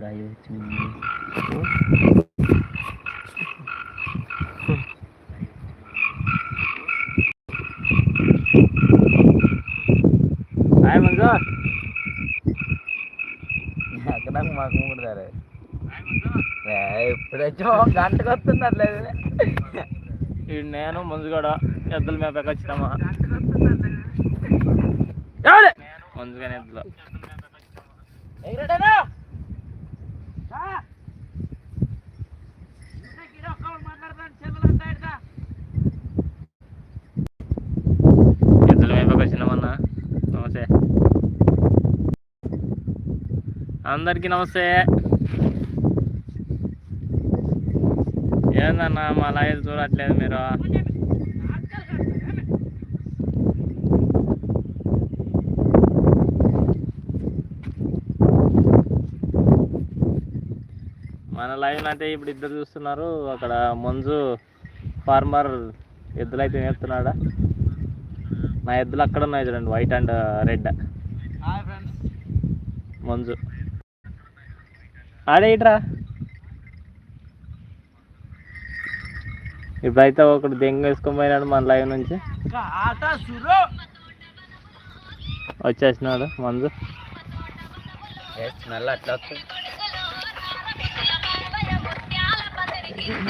Live వచ్చింది hi Manju అక్కడ మాకు ముడతారు గంటకు వస్తుంది అట్లేదు ఈ నేను మంజుగడ ఎద్దుల మేపకి వచ్చినామా? మంజుగానే ఎద్దులు. ఎద్దుల మేపకి వచ్చినామన్నా? నమస్తే. అందరికీ నమస్తే. ఏందన్నా మా లైవ్ చూడట్లేదు మీరు? మన లైవ్ అంటే ఇప్పుడు ఇద్దరు చూస్తున్నారు. అక్కడ మంజు ఫార్మర్ ఎద్దులు అయితే నేర్తున్నాడా నా ఎద్దులు అక్కడ ఉన్నాయి చూడండి వైట్ అండ్ రెడ్. మంజు. ఆడే ఇట్రా ఇప్పుడైతే ఒకడు దెంగ వేసుకొని పోయినాడు మన లైవ్ నుంచి. వచ్చేసినాడు వస్తుంది?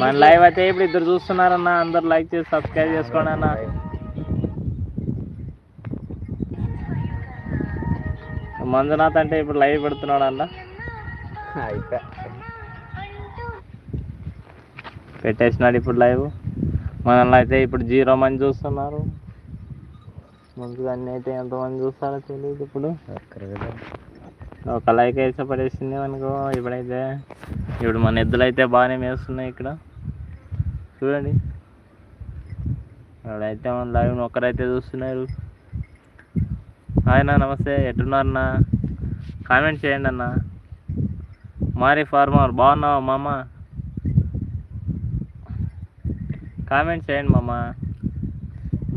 మన లైవ్ అయితే ఇప్పుడు ఇద్దరు చూస్తున్నారన్న అందరు లైక్ చేసి సబ్స్క్రైబ్ చేసుకోండి అన్న. మంజునాథ్ అంటే ఇప్పుడు లైవ్ పెడుతున్నాడు అన్న. పెట్టేసినాడు ఇప్పుడు లైవ్. మనల్ని అయితే ఇప్పుడు జీరో మంది చూస్తున్నారు. ముందుగా అన్నీ అయితే ఎంతమంది చూస్తారో తెలియదు ఇప్పుడు. ఒక లైక్ అయితే పడేసింది మనకు ఇప్పుడైతే. ఇప్పుడు మన ఎద్దులు అయితే బాగానే మేస్తున్నాయి ఇక్కడ. చూడండి. ఇప్పుడైతే మన లైవ్ ఒక్కరైతే చూస్తున్నారు. ఆయన నమస్తే. ఎట్టున్నారన్నా కామెంట్ చేయండి అన్న. మారి ఫార్మర్ బాగున్నావా మామ? కామెంట్ చేయండి మామ.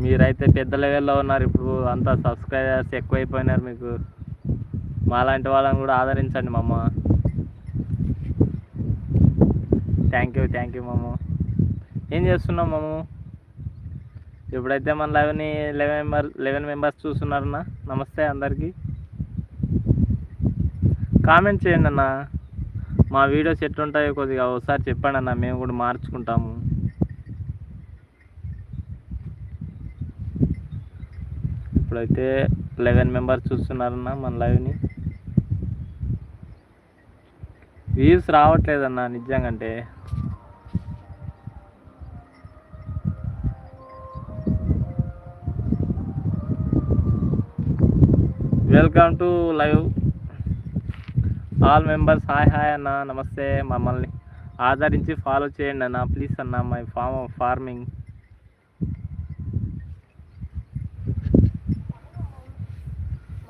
మీరైతే పెద్ద లెవెల్లో ఉన్నారు ఇప్పుడు అంతా సబ్స్క్రైబర్స్ ఎక్కువైపోయినారు మీకు. మాలాంటి వాళ్ళని కూడా ఆదరించండి మామ. థ్యాంక్ యూ థ్యాంక్ యూ మామ. ఏం చేస్తున్నాం మామ? ఇప్పుడైతే మన eleven eleven member eleven members చూస్తున్నారన్నా నమస్తే అందరికీ. కామెంట్ చేయండి అన్న. మా వీడియోస్ ఎట్లుంటాయో కొద్దిగా ఒకసారి చెప్పండి అన్న మేము కూడా మార్చుకుంటాము. ఇప్పుడైతే లెవెన్ మెంబర్స్ చూస్తున్నారన్న మన లైవ్ని. వ్యూస్ రావట్లేదన్న నిజంగా అంటే welcome to live. All members hi hi అన్న నమస్తే మమ్మల్ని ఆదరించి ఫాలో చేయండి అన్న ప్లీజ్ అన్న మై ఫార్మ్ ఫార్మింగ్.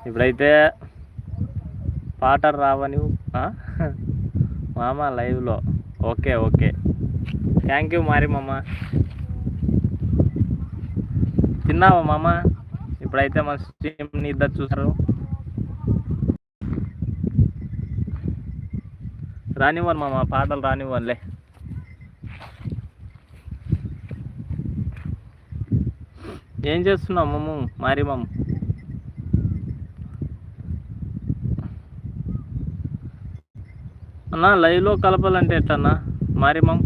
ఇప్పుడైతే పాట రావని మామ లైవ్లో ఓకే ఓకే. థ్యాంక్ యూ మారి మామ. తిన్నావా మామ? ఇప్పుడైతే మన స్ట్రీమ్ని ఇద్దరు చూసారు రానివ్వను మామ పాటలు రానివ్వనులే ఏం చేస్తున్నావు మమ్ము మారి మమ్మ అన్నా లైవ్లో కలపాలంటే ఎట్టన్నా? మారి మమ్.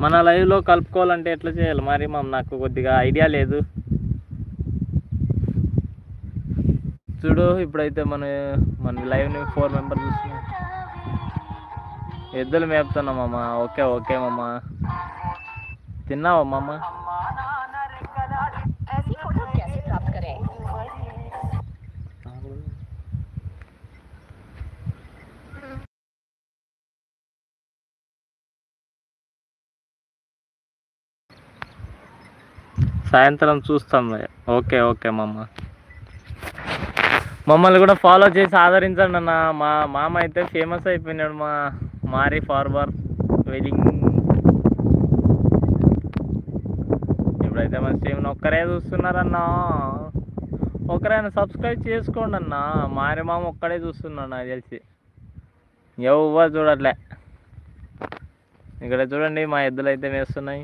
మన లైవ్లో కలుపుకోవాలంటే ఎట్లా చేయాలి? మరి మా నాకు కొద్దిగా ఐడియా లేదు. చూడు ఇప్పుడైతే మన మన లైవ్ని ఫోర్ మెంబర్స్ చూస్తున్నాం. ఎద్దులు మేపుతున్నాం మామ ఓకే ఓకే మమ్మ తిన్నావా సాయంత్రం చూస్తాం ఓకే ఓకే మమ్మ మమ్మల్ని కూడా ఫాలో చేసి ఆదరించండి అన్న. మా మామ అయితే ఫేమస్ అయిపోయినాడు మా మారి ఫార్వర్ వెడ్డింగ్ ఇప్పుడైతే మన స్ట్రీమ్ని ఒక్కరే చూస్తున్నారన్నా. ఒకరైనా సబ్స్క్రైబ్ చేసుకోండి అన్న. మారి మామ ఒక్కడే చూస్తున్నాడు నాకు తెలిసి. ఎవరు చూడట్లే. ఇక్కడ చూడండి మా ఎద్దులు అయితే వేస్తున్నాయి.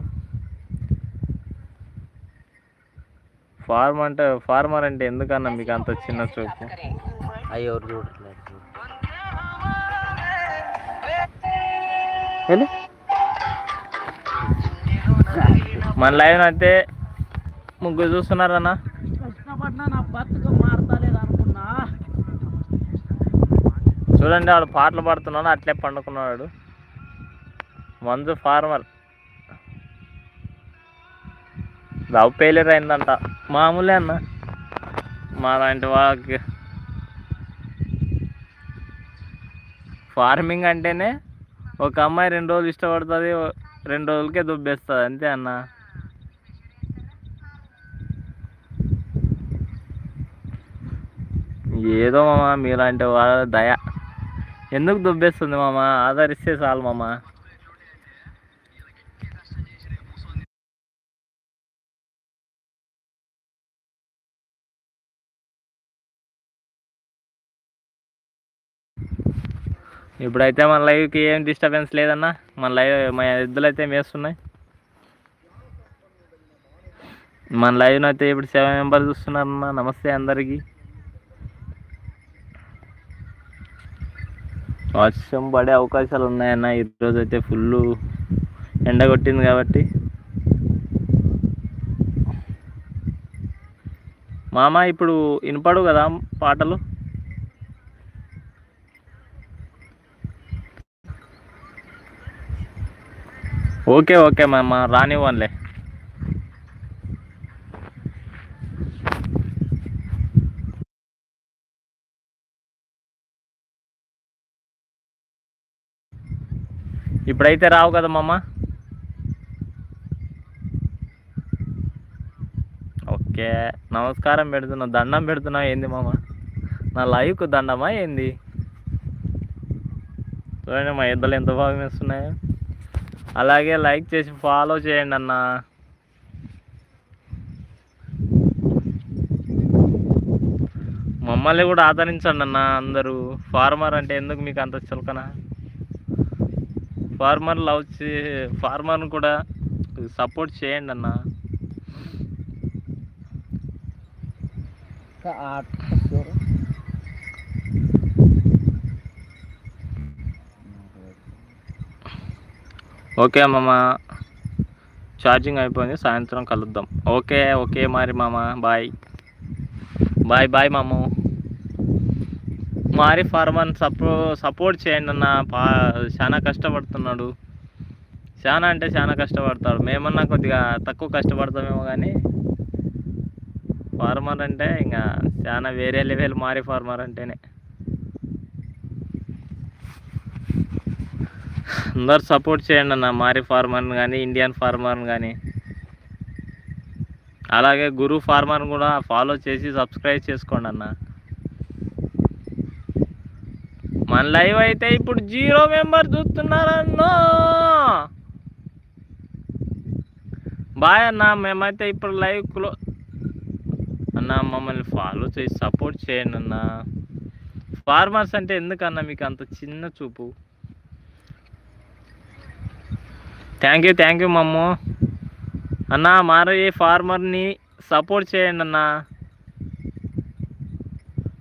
ఫార్మ్ అంటే ఫార్మర్ అంటే ఎందుకన్నా మీకు అంత చిన్న చూపు? అవి ఎవరు చూడట్లేదు. మన లైవ్ అయితే ముగ్గురు చూస్తున్నారన్నా? కష్టపడినా నా బతుకు మారతలేదు అనుకున్నా చూడండి వాడు పాటలు పాడుతున్నాడు అట్లే పండుకున్నాడు. మంజు ఫార్మర్. లవ్ ఫెయిలియర్ అయిందంట. మామూలే అన్న. మా లాంటి వాళ్ళకి ఫార్మింగ్ అంటేనే ఒక అమ్మాయి రెండు రోజులు ఇష్టపడుతుంది రెండు రోజులకే దుబ్బేస్తుంది అంతే అన్న. ఏదో మామ మీలాంటి వాళ్ళ దయ. ఎందుకు దుబ్బేస్తుంది మామ? ఆదరిస్తే చాలు మామ. ఇప్పుడైతే మన లైవ్కి ఏం డిస్టర్బెన్స్ లేదన్నా మన లైవ్ మన ఎద్దులు అయితే మేస్తున్నాయి. మన లైవ్ను అయితే ఇప్పుడు సెవెన్ మెంబర్స్ చూస్తున్నారన్నా నమస్తే అందరికీ. వర్షం పడే అవకాశాలు ఉన్నాయన్న ఈరోజు అయితే ఫుల్ ఎండ కొట్టింది కాబట్టి. మామ ఇప్పుడు వినపడు కదా పాటలు? ఓకే ఓకే మామ రానివ్వండిలే ఇప్పుడైతే రావు కదా మామ? ఓకే నమస్కారం పెడుతున్నా. దండం పెడుతున్నా ఏంది మామ? నా లైవ్కు దండమా ఏంది? చూడండి మా ఇద్దరు ఎంత బాగా వేస్తున్నాయో అలాగే లైక్ చేసి ఫాలో చేయండి అన్న. మమ్మల్ని కూడా ఆదరించండి అన్న అందరూ. ఫార్మర్ అంటే ఎందుకు మీకు అంత చులకన? ఫార్మర్ లవ్ చే ఫార్మర్ని కూడా సపోర్ట్ చేయండి అన్న. ఓకే మామ. ఛార్జింగ్ అయిపోయింది సాయంత్రం కలుద్దాం. ఓకే ఓకే మరి మామ. బాయ్. బాయ్ బాయ్ మామ. మారి ఫార్మర్ సపో సపోర్ట్ చేయండి అన్న. పా చాలా కష్టపడుతున్నాడు. చాలా అంటే చాలా కష్టపడతాడు. మేమన్నా కొద్దిగా తక్కువ కష్టపడతామేమో కానీ ఫార్మర్ అంటే ఇంకా చాలా వేరే లెవెల్ మారి ఫార్మర్ అంటేనే. అందరు సపోర్ట్ చేయండి అన్న. మారి ఫార్మర్ని కానీ ఇండియన్ ఫార్మర్ని కానీ అలాగే గురు ఫార్మర్ కూడా ఫాలో చేసి సబ్స్క్రైబ్ చేసుకోండి అన్న. మన లైవ్ అయితే ఇప్పుడు జీరో మెంబర్ చూస్తున్నారన్నా బాయ్ అన్న. మేమైతే ఇప్పుడు లైవ్ క్లో అన్న మమ్మల్ని ఫాలో చేసి సపోర్ట్ చేయండి అన్న. ఫార్మర్స్ అంటే ఎందుకన్నా మీకు అంత చిన్న చూపు? థ్యాంక్ యూ థ్యాంక్ యూ మమ్ము అన్న మారే ఫార్మర్ని సపోర్ట్ చేయండి అన్న.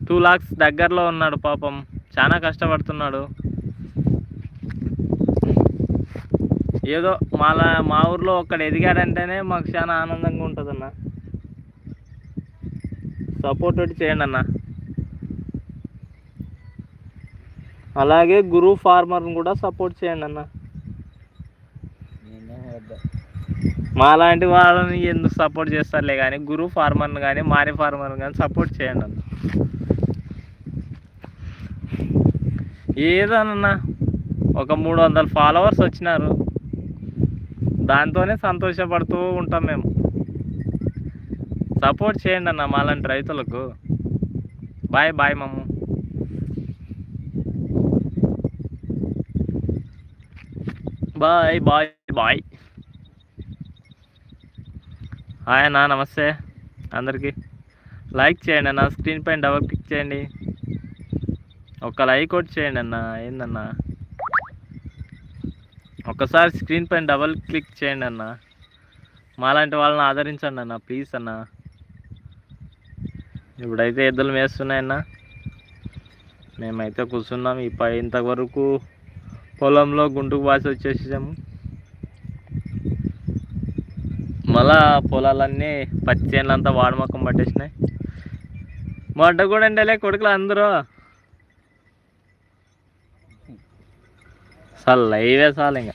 టూ లాక్స్ దగ్గరలో ఉన్నాడు పాపం. చాలా కష్టపడుతున్నాడు. ఏదో మాలా మా ఊర్లో ఒక్కడ ఎదిగాడంటేనే మాకు చాలా ఆనందంగా ఉంటుంది అన్న. సపోర్ట్ ఒకటి చేయండి అన్న. అలాగే గురు ఫార్మర్ని కూడా సపోర్ట్ చేయండి అన్న. మాలాంటి వాళ్ళని ఎందుకు సపోర్ట్ చేస్తారులే కానీ గురు ఫార్మర్ని కానీ మారి ఫార్మర్ని కానీ సపోర్ట్ చేయండి అన్న. ఏదోనన్నా ఒక మూడు వందల ఫాలోవర్స్ వచ్చినారు. దాంతోనే సంతోషపడుతూ ఉంటాం మేము. సపోర్ట్ చేయండి అన్న మాలాంటి రైతులకు. బాయ్ బాయ్ మమ్ము. బాయ్ బాయ్ బాయ్ హాయ్ అన్న నమస్తే. అందరికీ లైక్ చేయండి అన్న స్క్రీన్ పైన డబల్ క్లిక్ చేయండి. ఒక లైక్ ఒకటి చేయండి అన్న ఏందన్నా? ఒక్కసారి స్క్రీన్ పైన డబల్ క్లిక్ చేయండి అన్న. మాలాంటి వాళ్ళని ఆదరించండి అన్న ప్లీజ్ అన్న. ఇప్పుడైతే ఎద్దులు మేస్తున్నాయన్న మేమైతే కూర్చున్నాం ఈ పై ఇంతవరకు పొలంలో గుంటుకు బాసి వచ్చేసాము మళ్ళా పొలాలన్నీ పచ్చి చేనులంతా వాడమొక్కం పట్టేసినాయి మొట్ట కూడా అండి కొడుకులు అందరూ. సార్ లైవే చాలు ఇంకా.